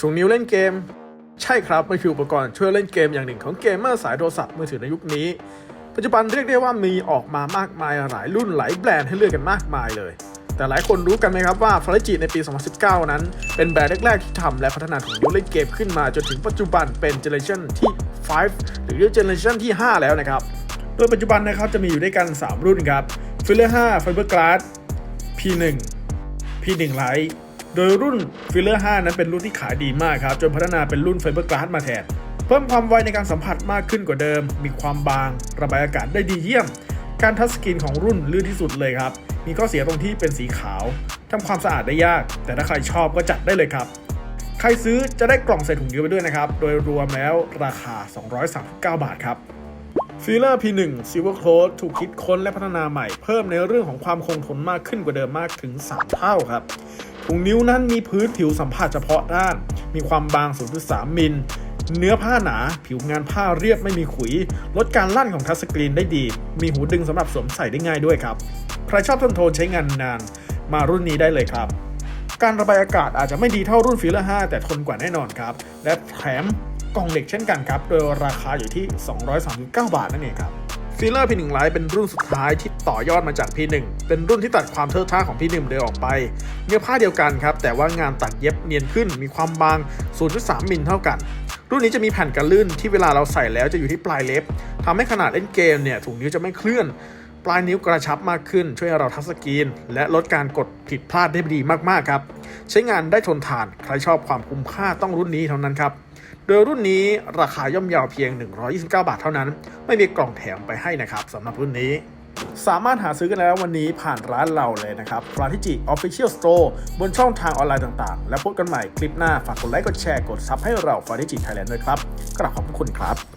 ถุงนิ้วเล่นเกม ใช่ครับมันคืออุปกรณ์ช่วยเล่นเกมอย่างหนึ่งของเกมเมอร์สายโทรศัพท์มือถือในยุคนี้ ปัจจุบันเรียกได้ว่ามีออกมามากมายหลายรุ่นหลายแบรนด์ให้เลือกกันมากมายเลย แต่หลายคนรู้กันไหมครับว่าฟ r รจิในปี 2019 นั้น เป็นแบรนด์แรกๆที่ทำและพัฒนาถุงนิ้วเล่นเกมขึ้นมาจนถึงปัจจุบันเป็นเจเนอเรชันที่ 5 หรือเจเนอเรชันที่ 5 แล้วนะครับโดยปัจจุบันนะครับจะมีอยู่ด้วยกัน 3 รุ่นครับ f i l l e r 5 Fiberglass P1 P1 Lite โดยรุ่น Filler 5นั้นเป็นรุ่นที่ขายดีมากครับ จนพัฒนาเป็นรุ่น Fiberglass มาแทน เพิ่มความไวในการสัมผัสมากขึ้นกว่าเดิม มีความบาง ระบายอากาศได้ดีเยี่ยม การทัชสกรีนของรุ่นลื่นที่สุดเลยครับ มีข้อเสียตรงที่เป็นสีขาวทำความสะอาดได้ยาก แต่ถ้าใครชอบก็จัดได้เลยครับ ใครซื้อจะได้กล่องใส่ถุงนิ้วไปด้วยนะครับ โดยรวมแล้วราคา 239 บาทครับฟิลเลอร์ P1 Silver Cloth ถูกคิดค้นและพัฒนาใหม่เพิ่มในเรื่องของความคงทนมากขึ้นกว่าเดิมมากถึง 3 เท่าครับ ถุงนิ้วนั้นมีพื้นผิวสัมผัสเฉพาะด้าน มีความบาง 0.3 มิล เนื้อผ้าหนา ผิวงานผ้าเรียบไม่มีขุย ลดการลั่นของทัชสกรีนได้ดี มีหูดึงสำหรับสวมใส่ได้ง่ายด้วยครับ ใครชอบทนโทนใช้งานนาน มารุ่นนี้ได้เลยครับการระบายอากาศอาจจะไม่ดีเท่ารุ่นฟิลเลอร์5แต่ทนกว่าแน่นอนครับ และแถมกล่องเหล็กเช่นกันครับ โดยราคาอยู่ที่ 239 บาทนั่นเองครับ ฟิลเลอร์ P1 Lite เป็นรุ่นสุดท้ายที่ต่อยอดมาจาก P1 เป็นรุ่นที่ตัดความเทอะท่าของ P1 เดิมออกไป เนื้อผ้าเดียวกันครับ แต่ว่างานตัดเย็บเนียนขึ้น มีความบาง 0.3 มิลเท่ากัน รุ่นนี้จะมีแผ่นกันลื่นที่เวลาเราใส่แล้วจะอยู่ที่ปลายเล็บทำให้ขนาดเล่นเกมเนี่ยถุงนิ้วจะไม่เคลื่อน ปลายนิ้วกระชับมากขึ้น ช่วยให้เราทัชสกรีน และลดการกดผิดพลาดได้ดีมากๆครับ ใช้งานได้ทนทาน ใครชอบความคุ้มค่าต้องรุ่นนี้เท่านั้นครับ โดยรุ่นนี้ราคาย่อมเยาวเพียง 129 บาทเท่านั้น ไม่มีกล่องแถมไปให้นะครับสำหรับรุ่นนี้ สามารถหาซื้อกันแล้ววันนี้ผ่านร้านเราเลยนะครับฟราทิจิ Official Store บนช่องทางออนไลน์ต่างๆ แล้วพบกันใหม่คลิปหน้า ฝากกดไลค์ กดแชร์ กดซับให้เราฟราทิจิไทยแลนด์ด้วยครับกราบขอบคุณครับ